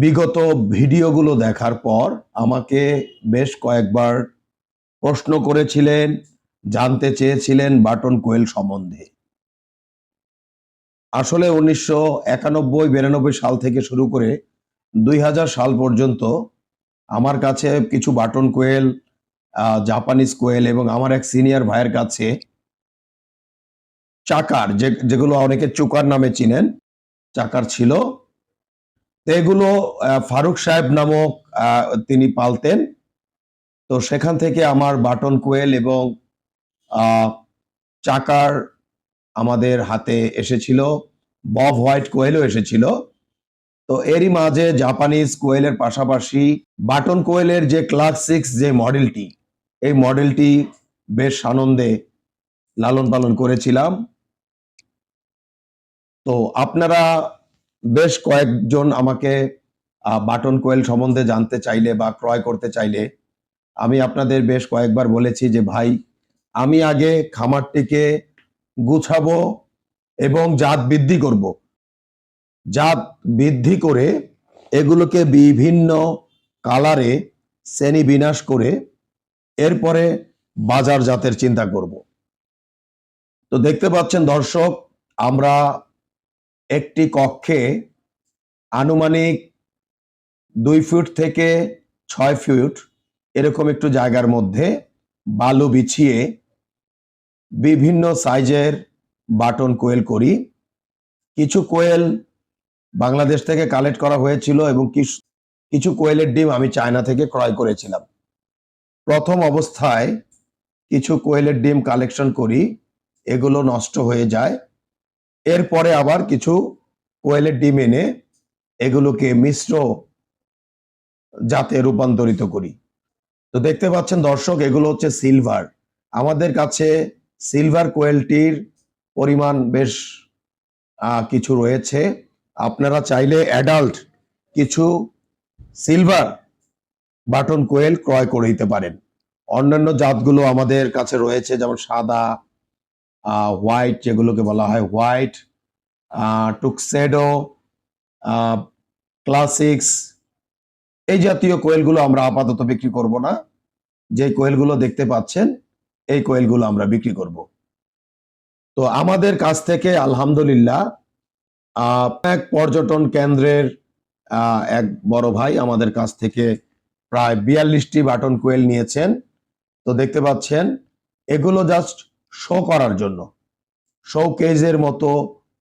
বিগত ভিডিওগুলো দেখার পর আমাকে বেশ কয়েকবার প্রশ্ন করেছিলেন, জানতে চেয়েছিলেন বাটন কোয়েল সম্বন্ধে। আসলে উনিশশো একানব্বই বিরানব্বই সাল থেকে শুরু করে দুই হাজার সাল পর্যন্ত আমার কাছে কিছু বাটন কোয়েল জাপানিজ কোয়েল এবং আমার এক সিনিয়র ভাইয়ের কাছে চাকার, যে, যেগুলো অনেকে চুকার নামে চিনেন, চাকার ছিল। তো এগুলো ফারুক সাহেব নামক তিনি পালতেন। তো সেখান থেকে আমার বাটন কোয়েল এবং চাকার আমাদের হাতে এসেছিল। বব হোয়াইট কোয়েলও এসেছিল। তো এরই মাঝে জাপানিজ কোয়েলের পাশাপাশি বাটন কোয়েলের যে ক্লাস সিক্স যে মডেলটি, এই মডেলটি বেশ আনন্দে লালন পালন করেছিলাম। তো আপনারা বেশ কয়েকজন আমাকে বাটন কোয়েল সম্বন্ধে জানতে চাইলে বা ক্রয় করতে চাইলে, আমি আপনাদের বেশ কয়েকবার বলেছি যে, ভাই, আমি আগে খামারটিকে গুছাবো এবং জাত বৃদ্ধি করব। জাত বৃদ্ধি করে এগুলোকে বিভিন্ন কালারে শ্রেণি বিনাশ করে এরপরে বাজার জাতের চিন্তা করব। তো দেখতে পাচ্ছেন দর্শক, আমরা একটি কক্ষে আনুমানিক দুই ফুট থেকে ছয় ফুট এরকম একটু জায়গার মধ্যে বালু বিছিয়ে বিভিন্ন সাইজের বাটন কোয়েল করি। কিছু কোয়েল বাংলাদেশ থেকে কালেক্ট করা হয়েছিল এবং কিছু- কিছু কোয়েলের ডিম আমি চায়না থেকে ক্রয় করেছিলাম। প্রথম অবস্থায় কিছু কোয়েলের ডিম কালেকশন করি, এগুলো নষ্ট হয়ে যায়। এরপরে আবার কিছু কোয়েলের ডিম এনে এগুলোকে মিশ্র জাতে রূপান্তরিত করি। তো দেখতে পাচ্ছেন দর্শক, এগুলো হচ্ছে সিলভার। আমাদের কাছে সিলভার কোয়েলটির পরিমাণ বেশ কিছু রয়েছে। আপনারা চাইলে অ্যাডাল্ট কিছু সিলভার বাটন কোয়েল ক্রয় করে দিতে পারেন। অন্যান্য জাতগুলো আমাদের কাছে রয়েছে, যেমন সাদা হোয়াইট যেগুলোকে বলা হয় হোয়াইট টুকসেডো ক্লাসিক্স এই জাতীয় কোয়েলগুলো আমরা আপাতত বিক্রি করব না। যে কোয়েলগুলো দেখতে পাচ্ছেন, এই কোয়েলগুলো আমরা বিক্রি করব। তো আমাদের কাছ থেকে আলহামদুলিল্লাহ এক পর্যটন কেন্দ্রের এক বড় ভাই আমাদের কাছ থেকে প্রায় বিয়াল্লিশটি বাটন কোয়েল নিয়েছেন। তো দেখতে পাচ্ছেন, এগুলো জাস্ট শো করার জন্য। শো কেজের মতো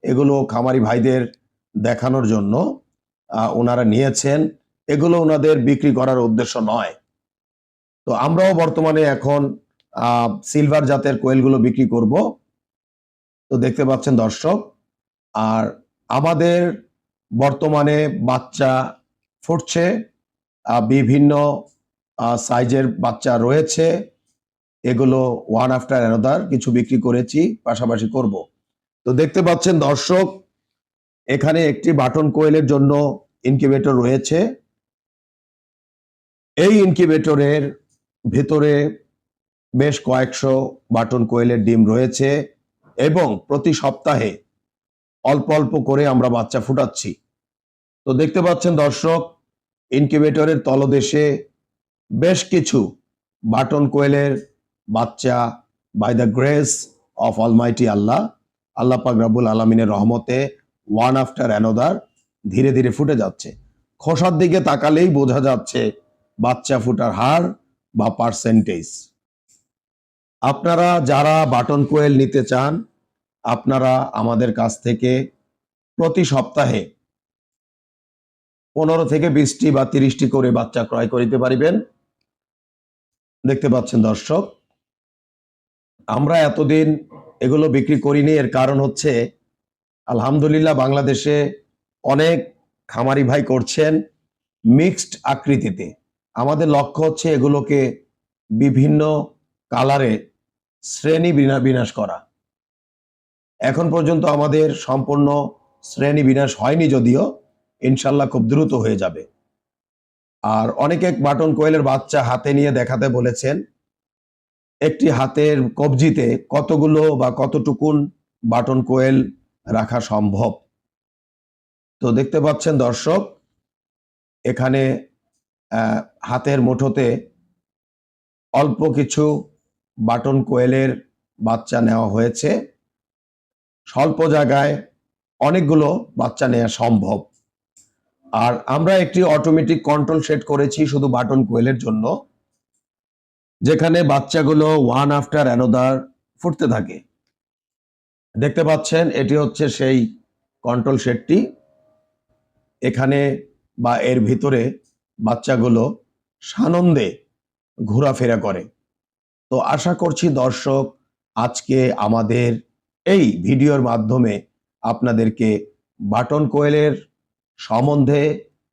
এগুলো খামারি ভাইদের দেখানোর জন্য ওনারা নিয়েছেন। এগুলো ওনাদের বিক্রি করার উদ্দেশ্য নয়। তো আমরাও বর্তমানে এখন সিলভার জাতের কোয়েলগুলো বিক্রি করব। তো দেখতে পাচ্ছেন দর্শক, আর আমাদের বর্তমানে বাচ্চা ফুটছে বিভিন্ন সাইজের বাচ্চা রয়েছে। এগুলো ওয়ান আফটার অ্যানাদার কিছু বিক্রি করেছি, পাশাপাশি করব। তো দেখতে পাচ্ছেন দর্শক, এখানে একটি বাটন কোয়েলের জন্য ইনকিউবেটর রয়েছে। এই ইনকিউবেটরের ভেতরে বেশ কয়েকশো বাটন কোয়েলের ডিম রয়েছে এবং প্রতি সপ্তাহে অল্প অল্প করে আমরা বাচ্চা ফুটাচ্ছি। তো দেখতে পাচ্ছেন দর্শক ইনকিউবেটরের তলদেশে বেশ কিছু বাটন কোয়েলের বাচ্চা by the grace of almighty Allah Allah পাক রাবুল আলমিনের রহমতে ওয়ান আফটার অ্যানোদার ধীরে ধীরে ফুটে যাচ্ছে। খোসার দিকে তাকালেই বোঝা যাচ্ছে বাচ্চা ফুটার হার বা পার্সেন্টেজ আপনারা যারা বাটন কোয়েল নিতে চান, আপনারা আমাদের কাছ থেকে প্রতি সপ্তাহে পনেরো থেকে বিশটি বা তিরিশটি করে বাচ্চা ক্রয় করিতে পারিবেন। দেখতে পাচ্ছেন দর্শক আমরা এতদিন এগুলো বিক্রি করিনি, এর কারণ হচ্ছে আলহামদুলিল্লাহ বাংলাদেশে অনেক খামারি ভাই করছেন মিক্সড আকৃতিতে। আমাদের লক্ষ্য হচ্ছে এগুলোকে বিভিন্ন কালারে শ্রেণি বিনা- বিন্যাস করা। এখন পর্যন্ত আমাদের সম্পূর্ণ শ্রেণি বিনাশ হয়নি যদিও, ইনশাল্লাহ খুব দ্রুত হয়ে যাবে। আর অনেকে বাটন কোয়েলের বাচ্চা হাতে নিয়ে দেখাতে বলেছেন একটি হাতের কবজিতে কতগুলো বা কতটুকুন বাটন কোয়েল রাখা সম্ভব? তো দেখতে পাচ্ছেন দর্শক, এখানে হাতের মুঠোতে অল্প কিছু বাটন কোয়েলের বাচ্চা নেওয়া হয়েছে। স্বল্প জায়গায় অনেকগুলো বাচ্চা নেওয়া সম্ভব। আর আমরা একটি অটোমেটিক কন্ট্রোল সেট করেছি শুধু বাটন কোয়েলের জন্য। যেখানে বাচ্চাগুলো ওয়ান আফটার অ্যানোদার ফুটতে থাকে। দেখতে পাচ্ছেন, এটি হচ্ছে সেই কন্ট্রোল সেটটি এখানে বা এর ভিতরে বাচ্চাগুলো সানন্দে ঘোরাফেরা করে। তো আশা করছি দর্শক, আজকে আমাদের এই ভিডিওর মাধ্যমে আপনাদেরকে বাটন কোয়েলের সম্বন্ধে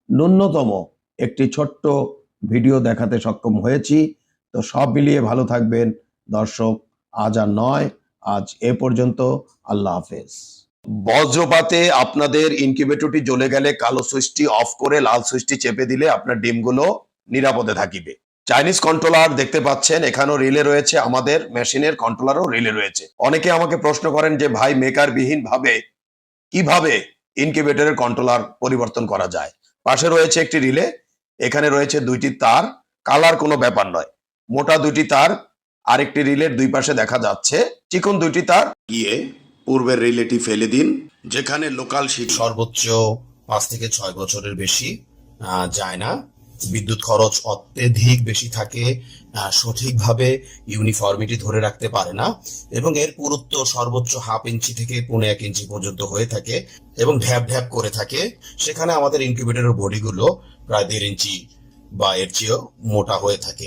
ন্যূনতম একটি ছোট্ট ভিডিও দেখাতে সক্ষম হয়েছি। তো সব মিলিয়ে ভালো থাকবেন। দর্শক, আজ আর নয়, আজ এ পর্যন্ত। আল্লাহ হাফেজ। বজ্রপাতে আপনাদের ইনকিউবেটরটি জ্বলে গেলে কালো সুইচটি অফ করে লাল সুইচটি চেপে দিলে আপনার ডিমগুলো নিরাপদে থাকিবে। চাইনিজ কন্ট্রোলার দেখতে পাচ্ছেন, এখানেও রিলে রয়েছে আমাদের মেশিনের কন্ট্রোলারও রিলে রয়েছে। অনেকে আমাকে প্রশ্ন করেন যে, ভাই মেকার বিহীন ভাবে কীভাবে ইনকিউবেটরের কন্ট্রোলার পরিবর্তন করা যায়? পাশে রয়েছে একটি রিলে, এখানে রয়েছে দুইটি তার। কালার কোনো ব্যাপার নয়। মোটা দুইটি তার, আরেকটি রিলের দুই পাশে দেখা যাচ্ছে। চিকন দুইটি তার। গিয়ে পূর্বের রিলেটি ফেলে দিন, যেখানে লোকাল শিট সর্বোচ্চ পাঁচ থেকে ছয় বছরের বেশি যায় না। বিদ্যুৎ খরচ অত্যধিক বেশি থাকে সঠিকভাবে ইউনিফর্মিটি ধরে রাখতে পারে না, এবং এর পুরুত্ব সর্বোচ্চ হাফ ইঞ্চি থেকে পৌনে এক ইঞ্চি পর্যন্ত হয়ে থাকে, এবং ঢ্যাপ ঢ্যাপ করে থাকে। সেখানে আমাদের ইনকিউবেটরের বডিগুলো প্রায় দেড় ইঞ্চি বা এর চেয়েও মোটা হয়ে থাকে।